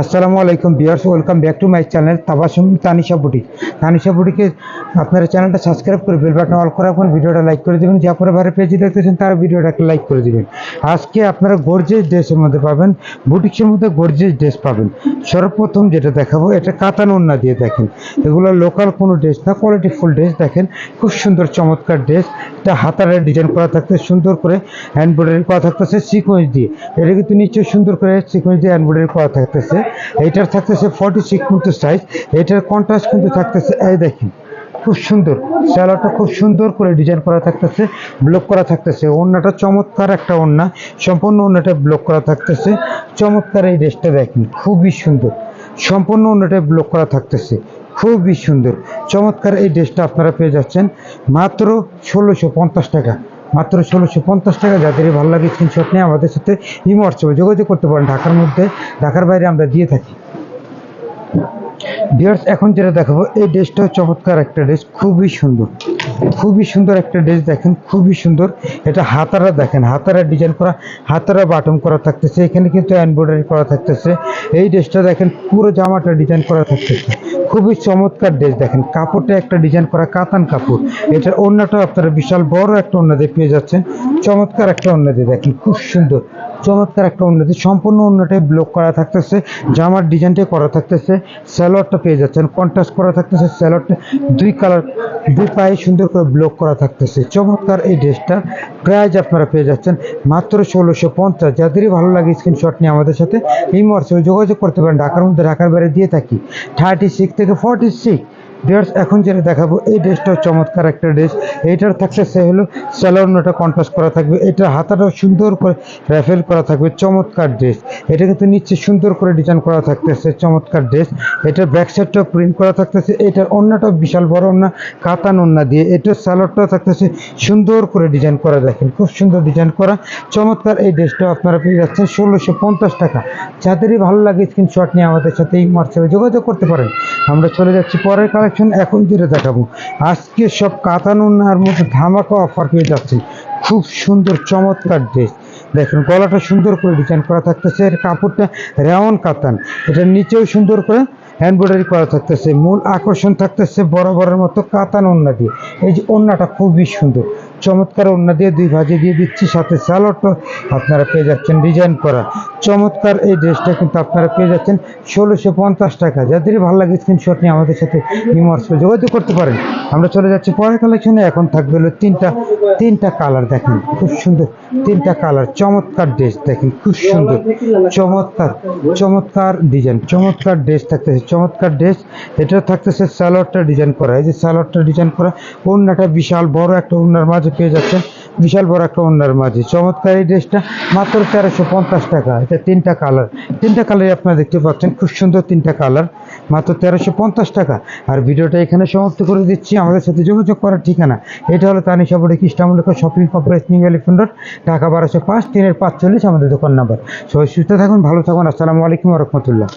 আসসালামু আলাইকুম viewers welcome back to my channel Tabassum Tanisha boutique. Tanisha বুটিকে আপনারা চ্যানেলটা সাবস্ক্রাইব করে বেল বাটন অল করার পর ভিডিওটা লাইক করে দেবেন, যা পরে বাইরে পেজে দেখতেছেন তারা ভিডিওটাকে লাইক করে দেবেন। আজকে আপনারা গর্জেস ড্রেসের মধ্যে পাবেন বুটিক্সের মধ্যে গর্জেস ড্রেস পাবেন। সর্বপ্রথম যেটা দেখাবো, এটা কাতান ওন্না দিয়ে দেখেন। এগুলো লোকাল কোনো ড্রেস না কোয়ালিটি ফুল ড্রেস দেখেন। খুব সুন্দর চমৎকার ড্রেস। এটা হাতারে ডিজাইন করা থাকতে সুন্দর করে এমব্রয়ডারি করা থাকতেছে সিকোয়েন্স দিয়ে। এটা কিন্তু নিশ্চয়ই সুন্দর করে সিকোয়েন্স দিয়ে এমব্রয়ডারি করা থাকতেছে। এইটার থাকতেছে ফর্টি সিক্স কিন্তু সাইজ এটার কন্ট্রাস্ট কিন্তু থাকতেছে, এই দেখেন, খুব সুন্দর। স্যালোটা খুব সুন্দর করে ডিজাইন করা থাকতেছে ব্লক করা থাকতেছে। ওড়নাটা চমৎকার একটা ওড়না, সম্পূর্ণ ওড়নাটা ব্লক করা থাকতেছে। চমৎকার এই ড্রেসটা দেখেন, খুবই সুন্দর। সম্পূর্ণ ওড়নাটা ব্লক করা থাকতেছে, খুবই সুন্দর। চমৎকার এই ড্রেসটা আপনারা পেয়ে যাচ্ছেন মাত্র ষোলোশো টাকা। মাত্র ষোলোশো পঞ্চাশ টাকা। যাদের ভালো লাগে স্ক্রিনশট নিয়ে আমাদের সাথে ইমো যোগাযোগ করতে পারেন। ঢাকার মধ্যে, ঢাকার বাইরে আমরা দিয়ে থাকি। বিয়ার্স এখন যেটা দেখাবো, এই ড্রেসটাও চমৎকার একটা ড্রেস খুবই সুন্দর। খুবই সুন্দর একটা ড্রেস দেখেন, খুবই সুন্দর। এটা হাতারা দেখেন, হাতারা ডিজাইন করা, হাতারা বাটন করা থাকতেছে, এখানে কিন্তু এমব্রয়ডারি করা থাকতেছে। এই ড্রেসটা দেখেন, পুরো জামাটা ডিজাইন করা থাকতেছে। খুবই চমৎকার ড্রেস দেখেন, কাপড়টা একটা ডিজাইন করা কাতান কাপড়। এটার অন্যটা আপনারা বিশাল বড় একটা অন্য দিয়ে পেয়ে যাচ্ছেন, চমৎকার একটা অন্য দিয়ে দেখেন, খুব সুন্দর। চমৎকার একটা উন্নতি, সম্পূর্ণ উন্নটাই ব্লক করা থাকতেছে, জামার ডিজাইনটাই করা থাকতেছে স্যালোয়ারটা পেয়ে যাচ্ছেন কন্ট্রাস্ট করা থাকতেছে স্যালোয়ারটা দুই কালার দুই পায়ে সুন্দর করে ব্লক করা থাকতেছে। চমৎকার এই ড্রেসটা প্রাইজ আপনারা পেয়ে যাচ্ছেন মাত্র ষোলোশো পঞ্চাশ। যাদেরই ভালো লাগে স্ক্রিনশট নিয়ে আমাদের সাথে এই হোয়াটসঅ্যাপে যোগাযোগ করতে পারেন, ঢাকার মধ্যে, ঢাকার বাইরে দিয়ে থাকি। থার্টি সিক্স থেকে ফর্টি সিক্স ড্রেস এখন যেটা দেখাবো, এই ড্রেসটাও চমৎকার একটা ড্রেস। এইটার থাকছে সে হলো স্যালোনটা কন্ট্রাস্ট করা থাকবে। এটা হাতাটাও সুন্দর করে র্যাফেল করা থাকবে, চমৎকার ড্রেস। এটা কিন্তু নিচে সুন্দর করে ডিজাইন করা থাকতেছে, চমৎকার ড্রেস। এটার ব্যাক সাইডটাও প্রিন্ট করা থাকতেছে। এটার অন্যটাও বিশাল বড় অন্য কাতান ওন্না দিয়ে। এটার স্যালোডটাও থাকতেছে, সুন্দর করে ডিজাইন করা। দেখেন, খুব সুন্দর ডিজাইন করা। চমৎকার এই ড্রেসটাও আপনারা পেয়ে যাচ্ছেন ষোলোশো পঞ্চাশ টাকা। যাদেরই ভালো লাগে স্ক্রিনশট নিয়ে আমাদের সাথে এই হোয়াটসঅ্যাপে যোগাযোগ করতে পারেন। আমরা চলে যাচ্ছি পরের কালেকশন এখন যেটা দেখাবো। আজকে সব কাতানুনার মধ্যে ধামাকা অফার পেয়ে যাচ্ছে। খুব সুন্দর, চমৎকার ড্রেস দেখুন, গলাটা সুন্দর করে ডিজাইন করা থাকতেছে। এর কাপড়টা রেওয়ান কাতান। এটা নিচেও সুন্দর করে এমব্রয়ডারি করা থাকতেছে। মূল আকর্ষণ থাকতেছে বরাবরের মতো কাতান ওন্না দিয়ে। এই যে ওন্নাটা খুবই সুন্দর। চমৎকার ওন্না দিয়ে দুই ভাজে দিয়ে দিচ্ছি, সাথে স্যালোডটা আপনারা পেয়ে যাচ্ছেন ডিজাইন করা। চমৎকার এই ড্রেসটা কিন্তু আপনারা পেয়ে যাচ্ছেন ষোলোশো পঞ্চাশ টাকা। যাদেরই ভালো লাগে স্ক্রিনশট নিয়ে আমাদের সাথে ইমর্সে যোগাযোগ করতে পারেন। আমরা চলে যাচ্ছি পরের কালেকশনে এখন থাকবে হলো তিনটা তিনটা কালার দেখেন, খুব সুন্দর। তিনটা কালার চমৎকার ড্রেস দেখেন, খুব সুন্দর। চমৎকার চমৎকার ডিজাইন চমৎকার ড্রেস থাকতেছে, চমৎকার ড্রেস এটা থাকতেছে স্যালোয়ারটা ডিজাইন করা। এই যে স্যালোয়ারটা ডিজাইন করা, ওড়নাটা বিশাল বড় একটা ওড়নার মাঝে পেয়ে যাচ্ছেন বিশাল বড় একটা ওড়নার মাঝে। চমৎকার এই ড্রেসটা। মাত্র তেরোশো পঞ্চাশ টাকা। এটা তিনটা কালার। তিনটা কালারই আপনারা দেখতে পাচ্ছেন। খুব সুন্দর তিনটা কালার। মাত্র তেরোশো পঞ্চাশ টাকা। আর ভিডিওটা এখানে সমাপ্ত করে দিচ্ছি। আমাদের সাথে যোগাযোগ করার ঠিকানা। এটা হলো তানিশা বড়ি কৃষ্ণামূলক shopping complex, New Elephant Road, Dhaka বারোশো পাঁচ, তিনের পাঁচচল্লিশ, আমাদের দোকান নাম্বার। সবাই সুস্থ থাকুন, ভালো থাকুন। আসসালামু আলাইকুম রহমতুল্লাহ।